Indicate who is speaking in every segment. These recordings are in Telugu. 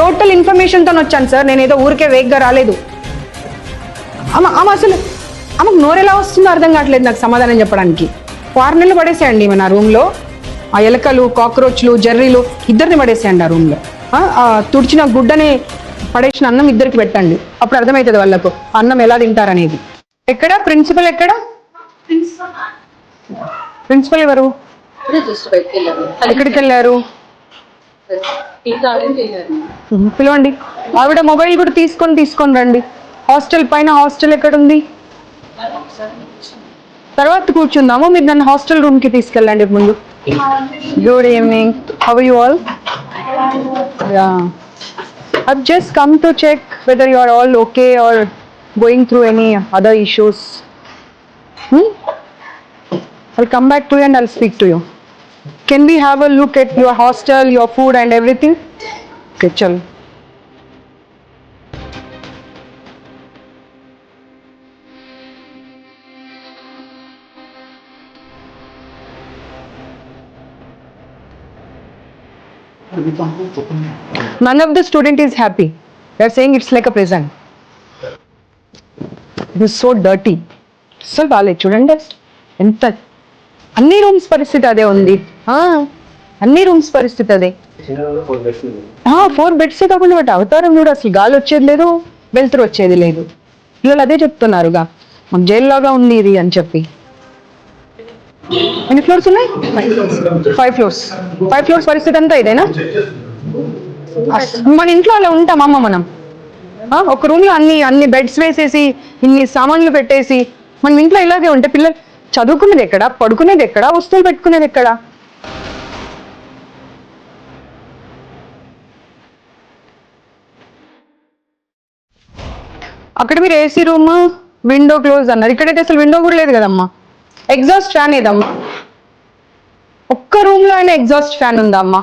Speaker 1: టోటల్ ఇన్ఫర్మేషన్తో వచ్చాను సార్. నేను ఏదో ఊరికే వేగ్గా రాలేదు. అమ్మ అమ్మ అసలు ఆమెకు నోరు ఎలా వస్తుందో అర్థం కావట్లేదు నాకు సమాధానం చెప్పడానికి. ఫారినర్లు పడేసేయండి మన రూమ్లో ఆ ఎలకలు కాక్రోచ్లు జర్రీలు ఇద్దరిని పడేసేయండి ఆ రూమ్లో తుడిచిన గుడ్డని పడేసిన అన్నం ఇద్దరికి పెట్టండి. అప్పుడు అర్థమవుతుంది వాళ్ళకు అన్నం ఎలా తింటారనేది. ఎక్కడ? ప్రిన్సిపల్ ఎక్కడ? ప్రిన్సిపల్ ఎవరు? ఎక్కడికి వెళ్ళారు? పిలవండి. ఆవిడ మొబైల్ కూడా తీసుకొని తీసుకొని రండి. హాస్టల్ పైన హాస్టల్ ఎక్కడ ఉంది తర్వాత కూర్చుందాము. మీరు నన్ను హాస్టల్ రూమ్కి తీసుకెళ్ళండి ముందు. Good evening how you all uh just come to check whether you all okay are going through any other issues I come back to and I speak to you Can we have a look at your hostel, your food and everything? Okay, chalo. None of the student is happy. They are saying it's like a prison. It is so dirty. అసలు బాగాలేదు చూడండి ఎంత అన్ని రూమ్స్ పరిస్థితి అదే ఉంది. ఆ, అన్ని రూమ్స్ పరిస్థితి అదే. ఫోర్ బెడ్సే కాకుండా వాటి అవతారం కూడా అసలు గాలి వచ్చేది లేదు వెలుతురు వచ్చేది లేదు. పిల్లలు అదే చెప్తున్నారుగా మాకు జైల్లాగా ఉంది ఇది అని చెప్పి. ఎన్ని ఫ్లోర్స్ ఉన్నాయి? ఫైవ్ ఫ్లోర్స్ ఫైవ్ ఫ్లోర్స్ పరిస్థితి అంతా ఇదేనా? మన ఇంట్లో అలా ఉంటామమ్మ మనం. ఒక రూమ్లో అన్ని అన్ని బెడ్స్ వేసేసి ఇన్ని సామాన్లు పెట్టేసి మనం ఇంట్లో ఇలాగే ఉంటే పిల్లలు చదువుకునేది ఎక్కడ? పడుకునేది ఎక్కడ? వస్తువులు పెట్టుకునేది ఎక్కడ? అక్కడ మీరు ఏసీ రూమ్ విండో క్లోజ్ అన్నారు. ఇక్కడైతే అసలు విండో కూడా లేదు కదమ్మా. ఎగ్జాస్ట్ ఫ్యాన్ ఏదమ్మా? ఒక్క రూమ్లో అయినా ఎగ్జాస్ట్ ఫ్యాన్ ఉందమ్మా.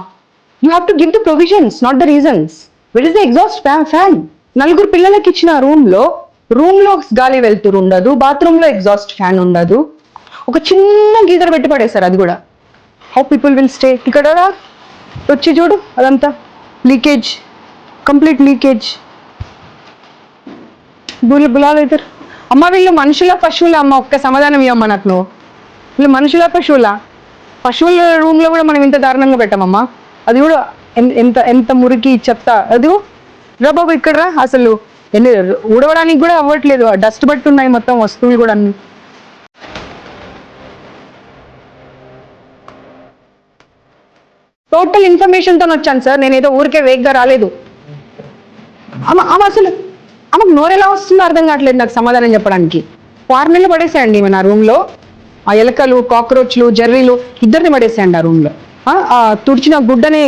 Speaker 1: You have to give the provisions not the reasons what is the exhaust fan నలుగురు పిల్లలకి ఇచ్చిన రూమ్లో రూమ్లో గాలి వెళ్తురు ఉండదు బాత్రూమ్లో ఎగ్జాస్ట్ ఫ్యాన్ ఉండదు. ఒక చిన్న గీజర్ పెట్టి పడేశారు అది కూడా. హౌ పీపుల్ విల్ స్టే ఇక్కడ వచ్చి చూడు అదంతా. లీకేజ్ కంప్లీట్ లీకేజ్ బుల్ బులాలు ఇద్దరు అమ్మ వీళ్ళు మనుషుల పశువుల? అమ్మ ఒక్క సమాధానం ఇవ్వమ్మ నాకు నువ్వు. వీళ్ళు మనుషుల పశువుల? పశువుల రూమ్లో కూడా మనం ఇంత దారుణంగా పెట్టామమ్మా. అది కూడా ఎంత ఎంత మురికి చెత్త. అది రా బాబు ఇక్కడ రా అసలు. ఎన్ని ఊడవడానికి కూడా అవ్వట్లేదు. డస్ట్ బట్టి ఉన్నాయి మొత్తం వస్తువులు కూడా అన్ని. టోటల్ ఇన్ఫర్మేషన్తో వచ్చాను సార్. నేను ఏదో ఊరికే వేగ్గా రాలేదు. ఆమె ఆమె అసలు ఆమెకు నోరెలా వస్తుందో అర్థం కావట్లేదు నాకు సమాధానం చెప్పడానికి. ఫారినర్లు పడేసేయండి నా రూమ్లో ఆ ఎలకలు కాక్రోచ్లు జర్రీలు ఇద్దరిని పడేసాయండి ఆ రూమ్లో ఆ తుడిచిన గుడ్డని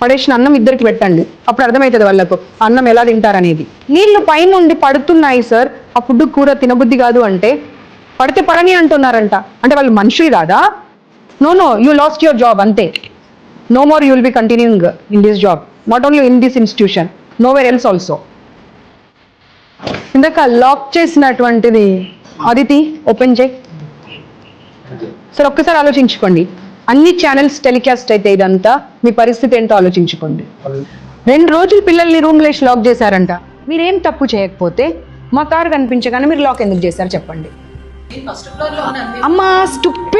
Speaker 1: పడేసిన అన్నం ఇద్దరికి పెట్టండి. అప్పుడు అర్థమవుతుంది వాళ్ళకు. అన్నం ఎలా తింటారనేది. నీళ్ళు పైనుండి పడుతున్నాయి సార్. ఆ ఫుడ్ కూర తినబుద్ధి కాదు అంటే పడితే పడని అంటున్నారంట. అంటే వాళ్ళు మనుషులు కాదా? No no you lost your job అంతే. No more you will be continuing in this job. Not only in this institution. Nowhere else also. ఇందాక లాక్ చేసినటువంటిది అదితి ఓపెన్ చేయి. సరే ఒక్కసారి ఆలోచించుకోండి. అన్ని ఛానల్స్ టెలికాస్ట్ అయితే ఇదంతా మీ పరిస్థితి ఏంటో ఆలోచించుకోండి. రెండు రోజులు పిల్లల్ని రూమ్ లేసి లాక్ చేశారంట. మీరేం తప్పు చేయకపోతే మా కారు కనిపించగానే మీరు లాక్ ఎందుకు చేశారు చెప్పండి. అమ్మా స్టూపిడ్